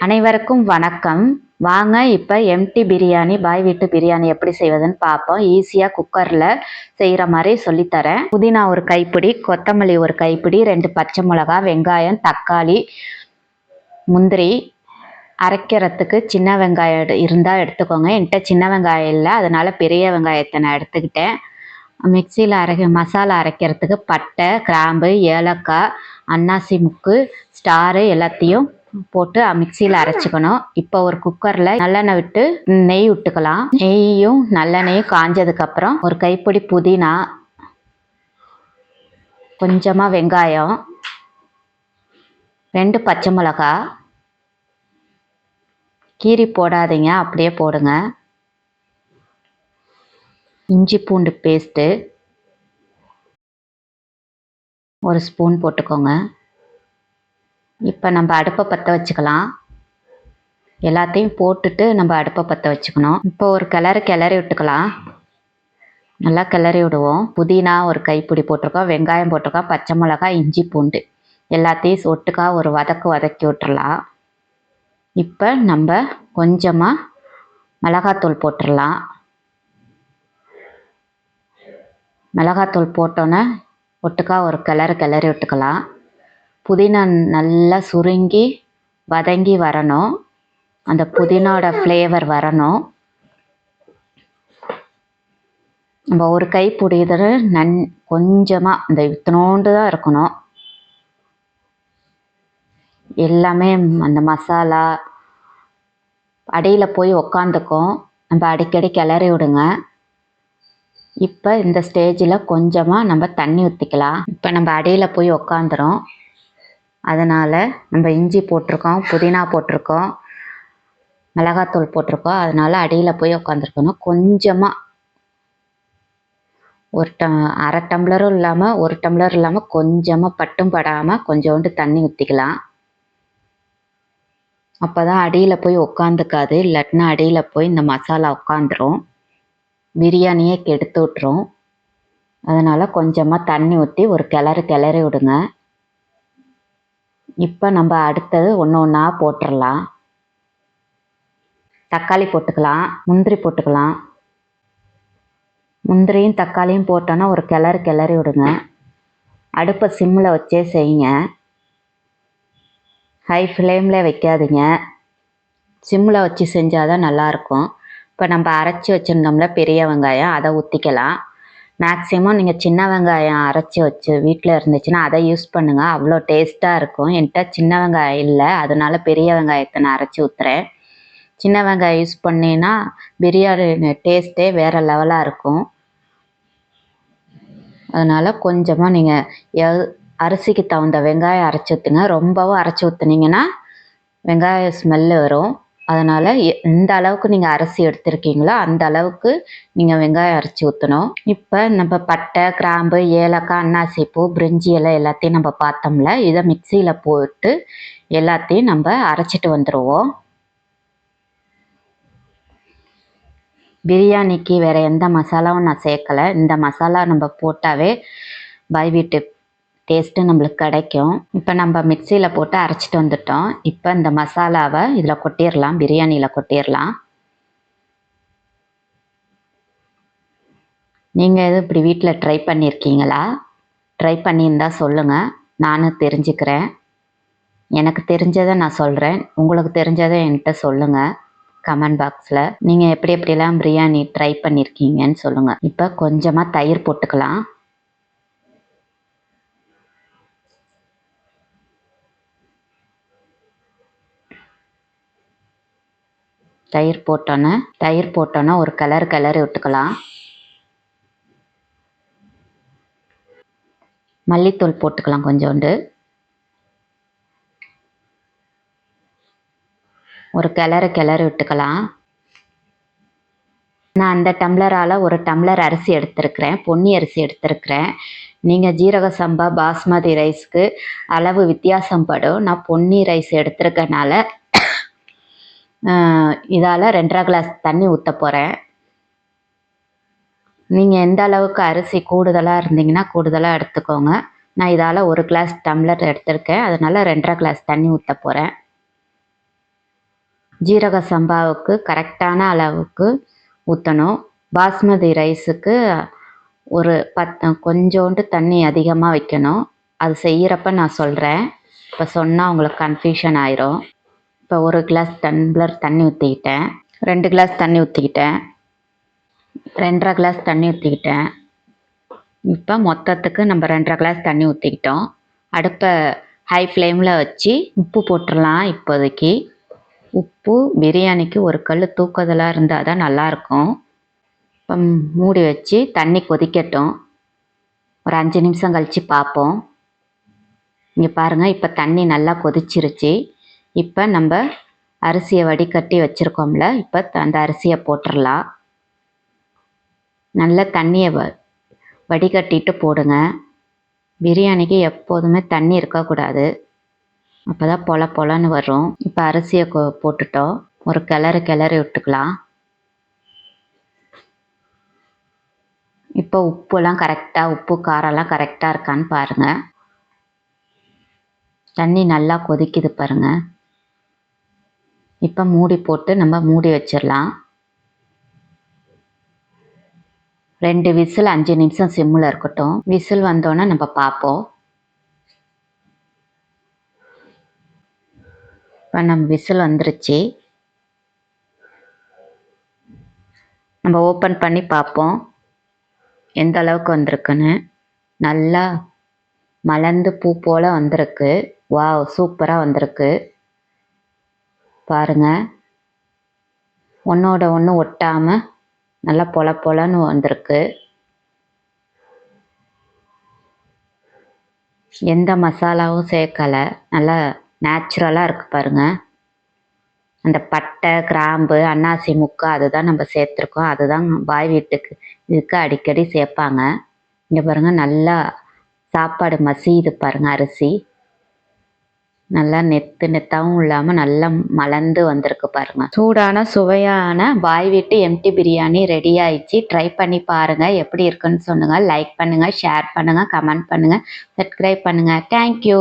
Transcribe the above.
அனைவருக்கும் வணக்கம். வாங்க இப்போ எம்டி பிரியாணி பாய் வீட்டு பிரியாணி எப்படி செய்வதுன்னு பார்ப்போம் ஈஸியாக குக்கரில் செய்கிற மாதிரி சொல்லித்தரேன். புதினா ஒரு கைப்பிடி கொத்தமல்லி ஒரு கைப்பிடி ரெண்டு பச்சை மிளகா வெங்காயம் தக்காளி முந்திரி. அரைக்கிறதுக்கு சின்ன வெங்காயம் எடு- இருந்தால் எடுத்துக்கோங்க. என்கிட்ட சின்ன வெங்காயம் இல்லை அதனால் பெரிய வெங்காயத்தை நான் எடுத்துக்கிட்டேன். மிக்சியில் அரைக்க மசாலா அரைக்கிறதுக்கு பட்டை கிராம்பு ஏலக்காய் அன்னாசி முக்கு ஸ்டாரு எல்லாத்தையும் போட்டு மிக்சியில் அரைச்சிக்கணும். இப்போ ஒரு குக்கரில் நல்லெண்ணெய் விட்டு நெய் விட்டுக்கலாம். நெய்யும் நல்லெண்ணெயும் காஞ்சதுக்கப்புறம் ஒரு கைப்பிடி புதினா கொஞ்சமாக வெங்காயம் ரெண்டு பச்சை மிளகா கீரி போடாதீங்க அப்படியே போடுங்க. இஞ்சி பூண்டு பேஸ்ட்டு ஒரு ஸ்பூன் போட்டுக்கோங்க. இப்போ நம்ம அடுப்பை பற்ற வச்சுக்கலாம். எல்லாத்தையும் போட்டுட்டு நம்ம அடுப்பை பற்ற வச்சுக்கணும். இப்போ ஒரு கிளறு கிளறி விட்டுக்கலாம். நல்லா கிளறி விடுவோம். புதினா ஒரு கைப்பிடி போட்டிருக்கோம். வெங்காயம் போட்டிருக்கோம். பச்சை மிளகாய் இஞ்சி பூண்டு. எல்லாத்தையும் ஒட்டுக்கா ஒரு வதக்கு வதக்கி விட்டுறலாம். இப்போ நம்ம கொஞ்சமாக மிளகாத்தூள் போட்டுடலாம் மிளகாத்தூள் போட்டோன்னே ஒட்டுக்கா ஒரு கிளறு கிளறி விட்டுக்கலாம். புதினா நல்லா சுருங்கி வதங்கி வரணும். அந்த புதினாவோட ஃப்ளேவர் வரணும். நம்ம ஒரு கை புடிதல் நன் கொஞ்சமாக இந்த இத்தனோண்டு தான் இருக்கணும். எல்லாமே அந்த மசாலா அடியில் போய் உக்காந்துக்கும். நம்ம அடிக்கடி கிளறி விடுங்க. இப்போ இந்த ஸ்டேஜில் கொஞ்சமாக நம்ம தண்ணி ஊற்றிக்கலாம் இப்போ நம்ம அடியில் போய் உக்காந்துரும் அதனால் நம்ம இஞ்சி போட்டிருக்கோம் புதினா போட்டிருக்கோம் மிளகாத்தூள் போட்டிருக்கோம். அதனால் அடியில் போய் உக்காந்துருக்கணும். கொஞ்சமாக ஒரு ட அரை டம்ளரும் இல்லாமல் ஒரு டம்ளர் இல்லாமல் கொஞ்சமாக பட்டும் படாமல் கொஞ்சோண்டு தண்ணி ஊற்றிக்கலாம் அப்போ தான் அடியில் போய் உக்காந்துக்காது. இல்லாட்டினா அடியில் போய் இந்த மசாலா உட்காந்துரும் பிரியாணியே கெடுத்து விட்ரும் அதனால் கொஞ்சமாக தண்ணி ஊற்றி ஒரு கிளறு கிளறி விடுங்க. இப்போ நம்ம அடுத்தது ஒன்று ஒன்றா போட்டுடலாம் தக்காளி போட்டுக்கலாம் முந்திரி போட்டுக்கலாம். முந்திரியும் தக்காளியும் போட்டோன்னா ஒரு கிளறு கிளறி விடுங்க. அடுப்பை சிம்மில் வச்சே செய்யுங்க. ஹை ஃப்ளேமில் வைக்காதீங்க. சிம்மில் வச்சு செஞ்சால் தான் நல்லாயிருக்கும் இப்போ நம்ம அரைச்சி வச்சுருந்தோம்ல பெரிய வெங்காயம் அதை ஊற்றிக்கலாம் மேக்ஸிமம் நீங்கள் சின்ன வெங்காயம் அரைச்சி வச்சு வீட்டில் இருந்துச்சுன்னா அதை யூஸ் பண்ணுங்கள் அவ்வளோ டேஸ்ட்டாக இருக்கும். என்கிட்ட சின்ன வெங்காயம் இல்லை. அதனால பெரிய வெங்காயத்தை நான் அரைச்சி ஊற்றுறேன் சின்ன வெங்காயம் யூஸ் பண்ணினா பிரியாணி டேஸ்ட்டே வேறு லெவலாக இருக்கும். அதனால் கொஞ்சமாக நீங்கள் எ அரிசிக்கு தகுந்த வெங்காயம் அரைச்சி ஊற்றுங்க ரொம்பவும் அரைச்சி ஊற்றுனீங்கன்னா வெங்காய ஸ்மெல்லு வரும். அதனால் எந்த அளவுக்கு நீங்கள் அரிசி எடுத்திருக்கீங்களோ அந்த அளவுக்கு நீங்கள் வெங்காயம் அரைச்சி ஊற்றணும் இப்போ நம்ம பட்டை கிராம்பு ஏலக்காய் அன்னாசி பூ பிரிஞ்சி இலை எல்லாத்தையும் நம்ம பார்த்தோம்ல இதை மிக்சியில் போட்டு எல்லாத்தையும் நம்ம அரைச்சிட்டு வந்துடுவோம் பிரியாணிக்கு வேறு எந்த மசாலாவும் நான் சேர்க்கலை. இந்த மசாலா நம்ம போட்டாவே பை வீட்டு டேஸ்ட்டு நம்மளுக்கு கிடைக்கும். இப்போ நம்ம மிக்சியில் போட்டு அரைச்சிட்டு வந்துட்டோம். இப்போ இந்த மசாலாவை இதில் கொட்டிடலாம் பிரியாணியில் கொட்டிடலாம் நீங்கள் எதுவும் இப்படி வீட்டில் ட்ரை பண்ணியிருக்கீங்களா ட்ரை பண்ணியிருந்தா சொல்லுங்கள் நானும் தெரிஞ்சுக்கிறேன். எனக்கு தெரிஞ்சதை நான் சொல்கிறேன் உங்களுக்கு தெரிஞ்சதை என்கிட்ட சொல்லுங்கள் கமெண்ட் பாக்ஸில் நீங்கள் எப்படி எப்படிலாம் பிரியாணி ட்ரை பண்ணியிருக்கீங்கன்னு சொல்லுங்கள் இப்போ கொஞ்சமாக தயிர் போட்டுக்கலாம். தயிர் போட்டோன்னே தயிர் போட்டோன்னே ஒரு கலர் கலர் விட்டுக்கலாம். மல்லித்தூள் போட்டுக்கலாம் கொஞ்சோண்டு. ஒரு கிளறு கிளறு விட்டுக்கலாம். நான் அந்த டம்ளரால் ஒரு டம்ளர் அரிசி எடுத்திருக்கிறேன் பொன்னி அரிசி எடுத்திருக்கிறேன். நீங்கள் ஜீரக சம்பா பாஸ்மதி ரைஸ்க்கு அளவு வித்தியாசம் படும். நான் பொன்னி ரைஸ் எடுத்திருக்கனால இதால் ரெண்டரை கிளாஸ் தண்ணி ஊற்ற போகிறேன் நீங்கள் எந்த அளவுக்கு அரிசி கூடுதலாக இருந்தீங்கன்னா கூடுதலாக எடுத்துக்கோங்க. நான் இதால் ஒரு கிளாஸ் டம்ளர் எடுத்திருக்கேன். அதனால் ரெண்டரை கிளாஸ் தண்ணி ஊற்ற போகிறேன் ஜீரக சம்பாவுக்கு கரெக்டான அளவுக்கு ஊற்றணும் பாஸ்மதி ரைஸுக்கு ஒரு பத் கொஞ்சோண்டு தண்ணி அதிகமாக வைக்கணும். அது செய்கிறப்ப நான் சொல்கிறேன் இப்போ சொன்னால் உங்களுக்கு கன்ஃபியூஷன் ஆயிரும். இப்போ ஒரு கிளாஸ் டம்ளர் தண்ணி ஊற்றிக்கிட்டேன் ரெண்டு கிளாஸ் தண்ணி ஊற்றிக்கிட்டேன் ரெண்டரை கிளாஸ் தண்ணி ஊற்றிக்கிட்டேன் இப்போ மொத்தத்துக்கு நம்ம ரெண்டரை கிளாஸ் தண்ணி ஊற்றிக்கிட்டோம் அடுப்பை ஹை ஃப்ளேமில் வச்சு உப்பு போட்டுடலாம் இப்போதைக்கு. உப்பு பிரியாணிக்கு ஒரு கல் தூக்குதலாக இருந்தால் தான் நல்லாயிருக்கும். இப்போ மூடி வச்சு தண்ணி கொதிக்கட்டும். ஒரு அஞ்சு நிமிஷம் கழித்து பார்ப்போம். இங்கே பாருங்கள் இப்போ தண்ணி நல்லா கொதிச்சிருச்சு. இப்போ நம்ம அரிசியை வடிகட்டி வச்சுருக்கோம்ல இப்போ அந்த அரிசியை போட்டுடலாம் நல்ல தண்ணியை வ வடிகட்டிட்டு போடுங்க. பிரியாணிக்கு எப்போதுமே தண்ணி இருக்கக்கூடாது. அப்போ தான் பொல பொலன்னு வரும். இப்போ அரிசியை கொ போட்டுட்டோம். ஒரு கிளறு கிளறி விட்டுக்கலாம். இப்போ உப்புலாம் கரெக்டாக உப்பு காரம்லாம் கரெக்டாக இருக்கான்னு பாருங்கள் தண்ணி நல்லா கொதிக்குது பாருங்கள் இப்போ மூடி போட்டு நம்ம மூடி வச்சிடலாம். ரெண்டு விசில் அஞ்சு நிமிஷம் சிம்மில் இருக்கட்டும். விசில் வந்தோன்னே நம்ம பார்ப்போம். இப்போ நம்ம விசில் வந்துருச்சு. நம்ம ஓப்பன் பண்ணி பார்ப்போம். எந்த அளவுக்கு வந்திருக்குன்னு. நல்லா மலர்ந்து பூ போல் வந்திருக்கு. வாவ் சூப்பராக வந்திருக்கு. பாருங்க. ஒன்றோட ஒன்று ஒட்டாமல் நல்லா பொல பொலன்னு வந்திருக்கு. எந்த மசாலாவும் சேர்க்கலை. நல்லா நேச்சுரலாக இருக்கு பாருங்க. அந்த பட்டை கிராம்பு அன்னாசி முக்கு அதுதான் நம்ம சேர்த்துருக்கோம். அதுதான் பாய் வீட்டுக்கு இதுக்கு அடிக்கடி சேர்ப்பாங்க. இங்கே பாருங்க நல்லா சாப்பாடு மசியுது பாருங்க அரிசி. நல்லா நெத்து நெத்தாவும் இல்லாமல் நல்லா மலர்ந்து வந்திருக்கு பாருங்க. சூடான சுவையான பாய் வீட்டு எம்டி பிரியாணி ரெடி ஆயிடுச்சு. ட்ரை பண்ணி பாருங்க எப்படி இருக்குன்னு சொல்லுங்க. லைக் பண்ணுங்க ஷேர் பண்ணுங்க கமெண்ட் பண்ணுங்க சப்ஸ்கிரைப் பண்ணுங்க. தேங்க்யூ